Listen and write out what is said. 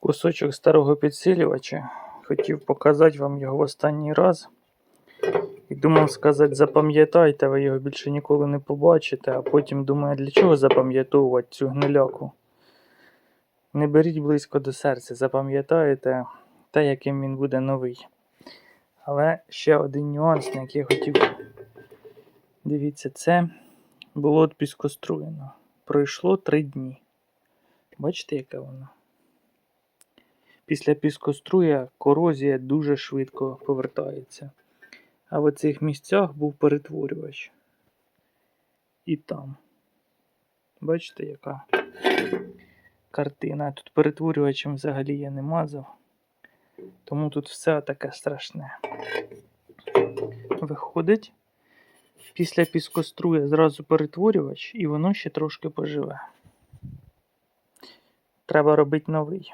кусочок старого підсилювача. Хотів показати вам його в останній раз. І думав сказати, запам'ятайте, ви його більше ніколи не побачите, а потім думаю, для чого запам'ятовувати цю гниляку. Не беріть близько до серця, запам'ятаєте те, яким він буде новий. Але ще один нюанс, на який я хотів. Дивіться, це було піскоструєно. Пройшло три дні. Бачите, яке воно? Після піскоструя корозія дуже швидко повертається. А в оцих місцях був перетворювач. І там. Бачите, яка картина. Тут перетворювачем взагалі я не мазав. Тому тут все таке страшне. Виходить, після піскоструя зразу перетворювач, і воно ще трошки поживе. Треба робити новий.